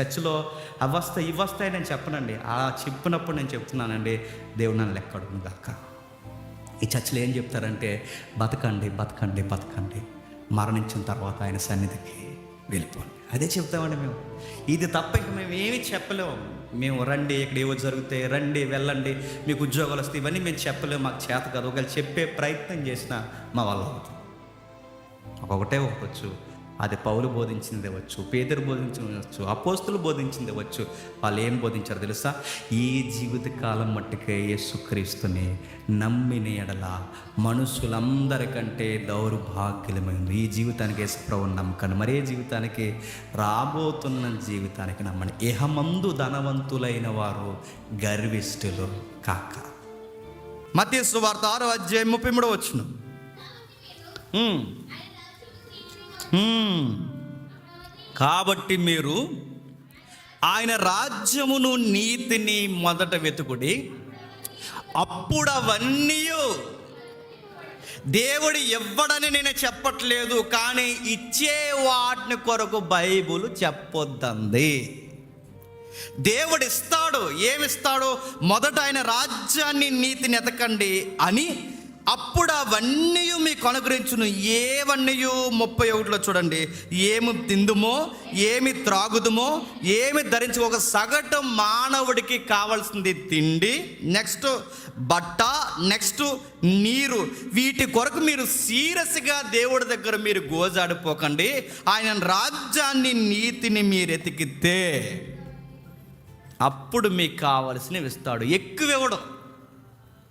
చర్చిలో అవస్థ ఇవస్థ నేను చెప్పనండి. ఆ చెప్పినప్పుడు నేను చెప్తున్నానండి దేవుడు నన్ను లెక్కడును గాక. ఈ చర్చిలో ఏం చెప్తారంటే బతకండి బతకండి బతకండి. మరణించిన తర్వాత ఆయన సన్నిధికి వెళ్ళిపోండి. అదే చెప్తామండి మేము. ఇది తప్ప ఇంక మేము ఏమీ చెప్పలేము మేము రండి ఇక్కడ ఏవో జరుగుతాయి రండి వెళ్ళండి. మీకు ఉద్యోగాలు వస్తాయి ఇవన్నీ మేము చెప్పలేము మాకు చేత కాదు. ఒకవేళ చెప్పే ప్రయత్నం చేసినా మా వల్ల అవుతుంది. ఒకటే ఒకవచ్చు అది పౌలు బోధించింది వచ్చు పేదరు బోధించవచ్చు వచ్చు అపోస్తులు బోధించింది వచ్చు. వాళ్ళు ఏం బోధించారు తెలుసా? ఈ జీవిత కాలం మట్టుకే యేసుక్రీస్తుని నమ్మిన ఎడల మనుషులందరికంటే దౌర్భాగ్యమైంది ఈ జీవితానికి యేసుప్రభు నమ్మకండి మరే జీవితానికి రాబోతున్న జీవితానికి నమ్మని. ఇహమందు ధనవంతులైన వారు గర్విష్ఠులు కాక. మధ్య సువార్త ఆరో అధ్యాయం ముప్పై మూడో వచ్చును Hmm. కాబట్టి మీరు ఆయన రాజ్యమును నీతిని మొదట వెతుకుడి. అప్పుడు అవన్నీ దేవుడు ఇవ్వడని నేను చెప్పట్లేదు కానీ ఇచ్చే వాటిని కొరకు బైబుల్ చెప్పొద్దంది. దేవుడు ఇస్తాడు ఏమిస్తాడు? మొదట ఆయన రాజ్యాన్ని నీతిని ఎతకండి అని అప్పుడు అవన్నీ మీకు అనుగ్రహించును. ఏవన్నీ ముప్పై ఒకటిలో చూడండి. ఏమి తిందుమో ఏమి త్రాగుదుమో ఏమి ధరించు ఒక సగటు మానవుడికి కావాల్సింది తిండి నెక్స్ట్ బట్ట నెక్స్ట్ నీరు. వీటి కొరకు మీరు సీరియస్గా దేవుడి దగ్గర మీరు గోజాడిపోకండి. ఆయన రాజ్యాన్ని నీతిని మీరు ఎతికితే అప్పుడు మీకు కావలసినవి ఇస్తాడు. ఎక్కువ ఇవ్వడం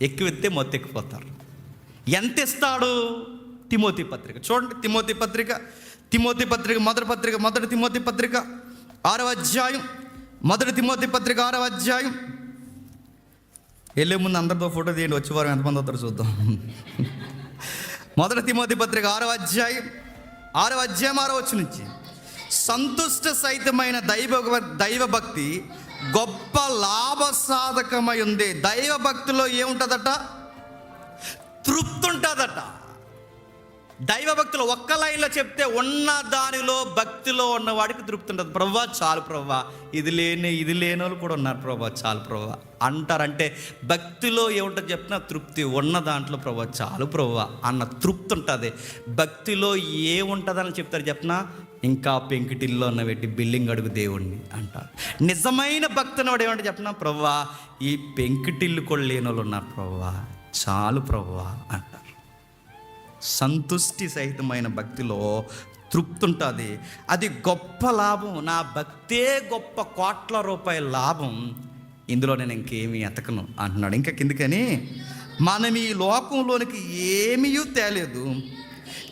ఎక్కువ ఎత్తే మొత్తెక్కిపోతారు ఎంత ఇస్తాడు తిమోతి పత్రిక. చూడండి తిమోతి పత్రిక. తిమోతి పత్రిక మొదటి పత్రిక మొదటి తిమోతి పత్రిక. ఆరవ అధ్యాయం. మొదటి తిమోతి పత్రిక ఆరవ అధ్యాయం. వెళ్ళే ముందు అందరితో ఫోటో తీయండి వచ్చే వారం ఎంతమంది వస్తారో చూద్దాం. మొదటి తిమోతి పత్రిక ఆరవ అధ్యాయం. ఆరవ అధ్యాయం ఆరో వచ్చి నుంచి. సంతుష్ట సహితమైన దైవ దైవభక్తి గొప్ప లాభ సాధకమై ఉంది దైవభక్తిలో ఏముంటుందట? తృప్తి ఉంటుందట దైవ భక్తులు ఒక్క లైన్లో చెప్తే ఉన్న దానిలో భక్తిలో ఉన్నవాడికి తృప్తి ఉంటుంది ప్రభా చాలు ప్రభా ఇది లేని ఇది లేని వాళ్ళు కూడా ఉన్నారు ప్రభా చాలు ప్రభా అంటారంటే భక్తిలో ఏముంటుంది చెప్పినా తృప్తి ఉన్న దాంట్లో ప్రభా చాలు ప్రభా అన్న తృప్తి ఉంటుంది భక్తిలో ఏముంటుందని చెప్తారు చెప్పినా ఇంకా పెంకిటిల్లో ఉన్న పెట్టి బిల్డింగ్ అడుగు దేవుణ్ణి అంటారు. నిజమైన భక్తున్నవాడు ఏమంటే చెప్పినా ప్రవ్వా ఈ పెంకిటిల్లు కూడా లేని వాళ్ళు ఉన్నారు ప్రవ్వా. చాలు ప్రవ్వా అంటారు. సంతుష్టి సహితమైన భక్తిలో తృప్తి ఉంటుంది అది గొప్ప లాభం. నా భక్తే గొప్ప కోట్ల రూపాయల లాభం. ఇందులో నేను ఇంకేమీ ఎతకను అంటున్నాడు. ఇంకా కిందికని మనం ఈ లోకంలోనికి ఏమీ తేలేదు.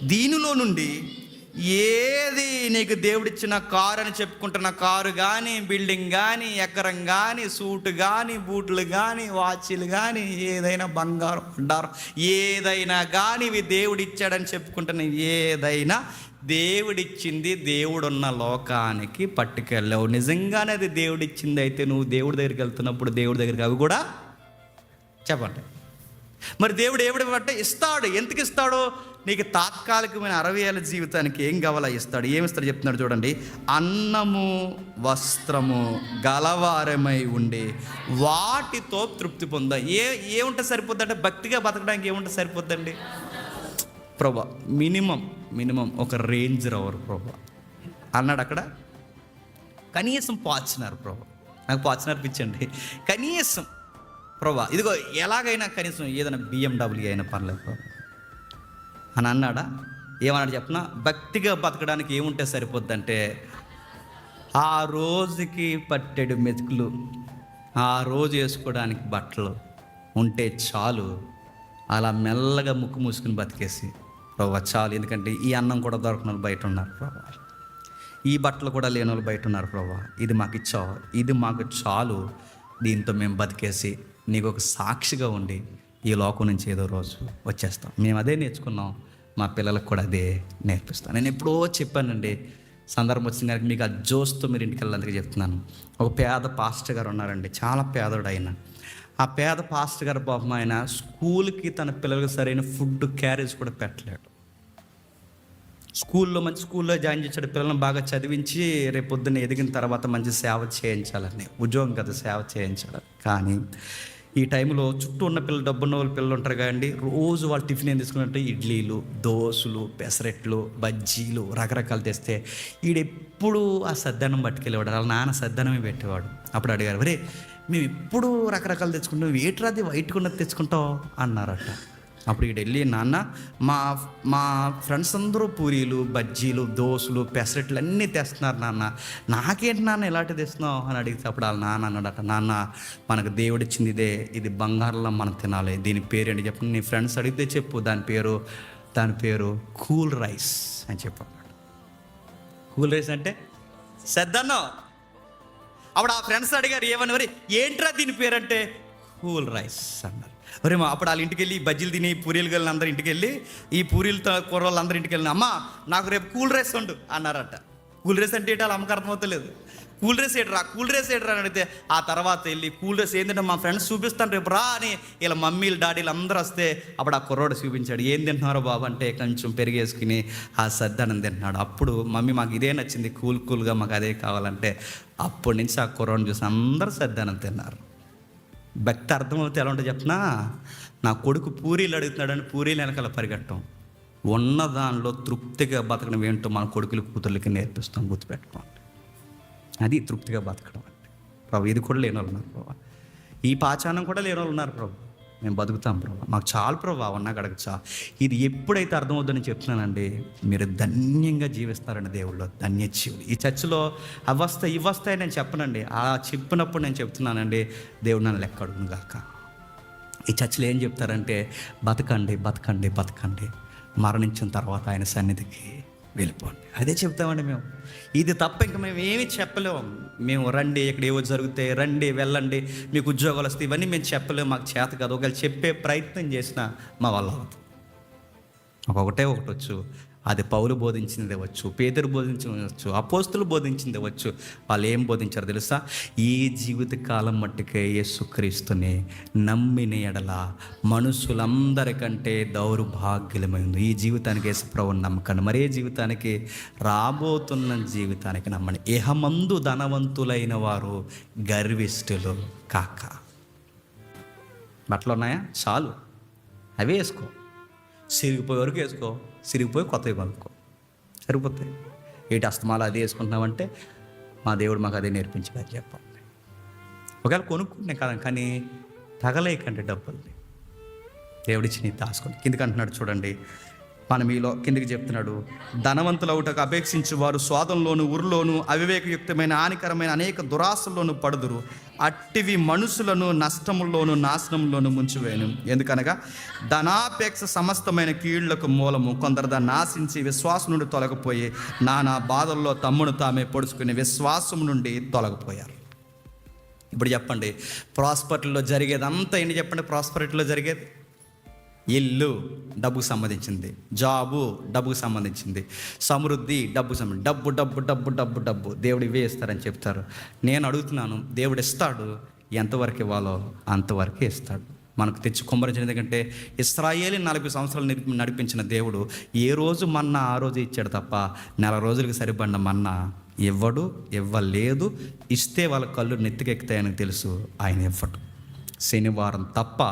దీనిలో నుండి ఏది నీకు దేవుడిచ్చిన కారు అని చెప్పుకుంటున్న కారు కానీ బిల్డింగ్ కానీ ఎకరం కానీ సూట్ కానీ బూట్లు కానీ వాచీలు కానీ ఏదైనా బంగారం బండారం ఏదైనా కానీ ఇవి దేవుడిచ్చాడని చెప్పుకుంటున్న ఏదైనా దేవుడిచ్చింది దేవుడున్న లోకానికి పట్టుకెళ్ళావు. నిజంగానే అది దేవుడిచ్చింది అయితే నువ్వు దేవుడి దగ్గరికి వెళ్తున్నప్పుడు దేవుడి దగ్గరికి అవి కూడా చెప్పండి. మరి దేవుడు ఏమిటి అంటే ఇస్తాడు. ఎందుకు ఇస్తాడు? నీకు తాత్కాలికమైన అరవై ఏళ్ళ జీవితానికి ఏం కావాలో ఇస్తాడు? ఏమిస్తాడు చెప్తున్నాడు చూడండి. అన్నము వస్త్రము గలవారమై ఉండి వాటితో తృప్తి పొంద. ఏ ఏముంటే సరిపోద్ది అంటే భక్తిగా బతకడానికి ఏముంటే సరిపోద్దండి? ప్రభా మినిమం మినిమం ఒక రేంజ్ రవర్ ప్రభా. అన్నాడు అక్కడ? కనీసం పాచినారు ప్రభా. నాకు పాచినారు పిచ్చండి. కనీసం ప్రభా ఇదిగో ఎలాగైనా కనీసం ఏదైనా బిఎండబ్ల్యూ అయినా పర్లేదు ప్రభా. అని అన్నాడా? ఏమన్నాడు చెప్పిన? భక్తిగా బతకడానికి ఏముంటే సరిపోద్దంటే ఆ రోజుకి పట్టెడు మెతుకులు ఆ రోజు వేసుకోవడానికి బట్టలు ఉంటే చాలు. అలా మెల్లగా ముక్కు మూసుకుని బతికేసి ప్రభా చాలు. ఎందుకంటే ఈ అన్నం కూడా దొరకని వాళ్ళు బయట ఉన్నారు ప్రభా ఈ బట్టలు కూడా లేని వాళ్ళు బయట ఉన్నారు ప్రభా ఇది మాకు ఇచ్చావు. ఇది మాకు చాలు. దీంతో మేము బతికేసి నీకు ఒక సాక్షిగా ఉండి ఈ లోకం నుంచి ఏదో రోజు వచ్చేస్తాం. మేము అదే నేర్చుకున్నాం. మా పిల్లలకు కూడా అదే నేర్పిస్తాను. నేను ఎప్పుడో చెప్పానండి సందర్భం వచ్చిన గారికి మీకు ఆ జోస్తో మీరు ఇంటికి వెళ్ళాలని చెప్తున్నాను. ఒక పేద పాస్టర్ గారు ఉన్నారండి చాలా పేదోడు ఆయన ఆ పేద పాస్టర్ గారు పాపం ఆయన స్కూల్కి తన పిల్లలకు సరైన ఫుడ్ క్యారేజ్ కూడా పెట్టలేడు. స్కూల్లో మంచి స్కూల్లో జాయిన్ చేశాడు పిల్లల్ని బాగా చదివించి రేపు పొద్దున్న ఎదిగిన తర్వాత మంచి సేవ చేయించాలని ఉద్యోగం కదా సేవ చేయించాలని. కానీ ఈ టైంలో చుట్టూ ఉన్న పిల్లలు డబ్బున్న వాళ్ళు పిల్లలు ఉంటారు కదండి రోజు వాళ్ళు టిఫిన్ ఏం తీసుకున్నట్టు ఇడ్లీలు దోశలు పెసరెట్లు బజ్జీలు రకరకాలు తెస్తే ఈడెప్పుడు ఆ సద్దనం పట్టుకెళ్ళేవాడు వాళ్ళ నాన్న సద్దనమే పెట్టేవాడు. అప్పుడు అడిగారు వరే మేము ఎప్పుడు రకరకాలు తెచ్చుకుంటాం ఏట్రాది వైట్ కొన్నది తెచ్చుకుంటాం అన్నారట. అప్పుడు ఇక్కడ వెళ్ళి నాన్న మా మా ఫ్రెండ్స్ అందరూ పూరీలు బజ్జీలు దోశలు పెసరట్లు అన్నీ తెస్తున్నారు నాన్న. నాకేంటి నాన్న ఇలాంటి తెస్తున్నావు అని అడిగితే అప్పుడు వాళ్ళ నాన్న అన్నాడట నాన్న మనకు దేవుడిచ్చింది ఇదే ఇది బంగారంలో మనం తినాలి. దీని పేరు ఏంటి చెప్పండి నీ ఫ్రెండ్స్ అడిగితే చెప్పు దాని పేరు దాని పేరు కూల్ రైస్ అని చెప్పన్నాడు కూల్ రైస్ అంటే సెద్దన్నో. అప్పుడు ఆ ఫ్రెండ్స్ అడిగారు ఏమని మరి ఏంట్రా దీని పేరంటే? కూల్ రైస్ అన్నారు. మరి మా అప్పుడు వాళ్ళ ఇంటికి వెళ్ళి బజ్జీలు తిని పూరీలు వెళ్ళిన అందరి ఇంటికి వెళ్ళి ఈ పూరీలతో కూరలు అందరి ఇంటికి వెళ్ళిన అమ్మ నాకు రేపు కూల్ రైస్ ఉండు అన్నారట. కూల్ రైస్ అంటే ఏంటో వాళ్ళ అమ్మకి అర్థమవుతలేదు. కూల్ రైస్ ఏట్రా కూల్ రైస్ ఏట్రా అని అడిగితే ఆ తర్వాత వెళ్ళి కూల్ రైస్ ఏంటంటే మా ఫ్రెండ్స్ చూపిస్తాను రేపు రా అని ఇలా మమ్మీలు డాడీలు అందరూ వస్తే అప్పుడు ఆ కుర్రోడు చూపించాడు ఏం తింటున్నారో బాబు? అంటే కొంచెం పెరిగేసుకుని ఆ సర్దానం తింటున్నాడు. అప్పుడు మమ్మీ మాకు ఇదే నచ్చింది కూల్ కూల్గా మాకు అదే కావాలంటే అప్పటి నుంచి ఆ కుర్రోడిని చూసి అందరూ సర్దానం తిన్నారు. భక్తి అర్థమవుతే ఎలా ఉంటుంది చెప్పనా నా కొడుకు పూరీలు అడుగుతున్నాడని పూరీలు వెనకాల పరిగెట్టం ఉన్న దానిలో తృప్తిగా బతకడం ఏంటో మన కొడుకులు కూతుర్లకి నేర్పిస్తాం గుర్తుపెట్టుకోండి. అది తృప్తిగా బతకడం అంటే. ప్రభు ఇది కూడా లేని వాళ్ళు ఉన్నారు ప్రభు. ఈ పాచానం కూడా లేని వాళ్ళు ఉన్నారు ప్రభు. మేము బతుకుతాం ప్రభు. మాకు చాలు ప్రభు ఉన్నా గడక చా. ఇది ఎప్పుడైతే అర్థమవుతుందని చెప్తున్నానండి మీరు ధన్యంగా జీవిస్తారండి దేవుళ్ళు ధన్యజీవులు. ఈ చర్చిలో అవస్థ ఇవస్థ నేను చెప్పనండి. ఆ చెప్పినప్పుడు నేను చెప్తున్నానండి దేవుడు నన్ను లెక్క గాక. ఈ చర్చిలో ఏం చెప్తారంటే బతకండి బతకండి బతకండి. మరణించిన తర్వాత ఆయన సన్నిధికి వెళ్ళిపోండి. అదే చెప్తామండి మేము. ఇది తప్ప ఇంకా మేము ఏమి చెప్పలేము మేము రండి ఇక్కడ ఏవో జరుగుతాయి రండి వెళ్ళండి. మీకు ఉద్యోగాలు వస్తాయి ఇవన్నీ మేము చెప్పలేము మాకు చేత కాదు. ఒకవేళ చెప్పే ప్రయత్నం చేసినా మా వల్ల అవుతుంది. ఒక్కొక్కటే ఒకటి వచ్చు. అది పౌలు బోధించింది వచ్చు పేదరు బోధించవచ్చు వచ్చు అపోస్తులు బోధించింది వచ్చు వాళ్ళు ఏం బోధించారు తెలుసా? ఈ జీవిత కాలం మట్టుకే యేసుక్రీస్తుని నమ్మిన ఎడల మనుషులందరికంటే దౌర్భాగ్యమైంది ఈ జీవితానికి యేసుప్రభుని నమ్మకండి మరే జీవితానికి? రాబోతున్న జీవితానికి నమ్మండి ఇహమందు ధనవంతులైన వారు గర్విష్ఠులు కాక. బట్టలు ఉన్నాయా చాలు. అవే వేసుకో. సిరిగిపోయే వరకు వేసుకో. సిరిగిపోయి కొత్తవి కొనుక్కో. సరిపోతాయి. ఏటి అస్తమాలు అది వేసుకుంటున్నామంటే మా దేవుడు మాకు అదే నేర్పించాడు చెప్పండి ఒకవేళ కొనుక్కునే కదా కానీ తగలేకండి డబ్బుల్ని. దేవుడిచ్చి నీ దాచుకోండి కిందికి అంటున్నాడు చూడండి మన మీలో కిందికి చెప్తున్నాడు. ధనవంతులవుటకు అపేక్షించి వారు స్వాదంలోను ఉరులోను అవివేకయుక్తమైన హానికరమైన అనేక దురాశల్లోను పడుదురు. అట్టివి మనుషులను నష్టముల్లోను నాశనంలోను ముంచివేయను. ఎందుకనగా ధనాపేక్ష సమస్తమైన కీళ్ళకు మూలము కొందరు దాన్ని నాశించి విశ్వాసం నుండి తొలగిపోయి నానా బాధల్లో తమ్మును తామే పొడుచుకుని విశ్వాసం నుండి తొలగిపోయారు. ఇప్పుడు చెప్పండి ప్రాస్పరిటీలో జరిగేదంతా ఏంటి చెప్పండి ప్రాస్పర్టీలో జరిగేది? ఇల్లు డబ్బుకు సంబంధించింది. జాబు డబ్బుకు సంబంధించింది. సమృద్ధి డబ్బు సంబంధించి డబ్బు డబ్బు డబ్బు డబ్బు డబ్బు దేవుడు ఇవే ఇస్తారని చెప్తారు. నేను అడుగుతున్నాను దేవుడు ఇస్తాడు ఎంతవరకు ఇవ్వాలో అంతవరకు ఇస్తాడు. మనకు తెచ్చి కుమ్మరించిన ఎందుకంటే ఇస్రాయేలీ నలభై సంవత్సరాలు నడిపించిన దేవుడు ఏ రోజు మన్నా ఆ రోజు ఇచ్చాడు తప్ప నెల రోజులకు సరిపడిన మన్నా ఇవ్వడు ఇవ్వలేదు. ఇస్తే వాళ్ళ కళ్ళు నెత్తికెక్కుతాయని తెలుసు ఆయన ఇవ్వడు. శనివారం తప్ప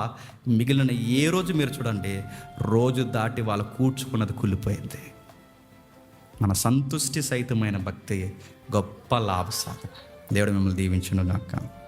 మిగిలిన ఏ రోజు మీరు చూడండి రోజు దాటి వాళ్ళు కూర్చుకున్నది కుళ్ళిపోయింది. మన సంతుష్టి సహితమైన భక్తి గొప్ప లాభసాధం దేవుడు మిమ్మల్ని దీవించును గాక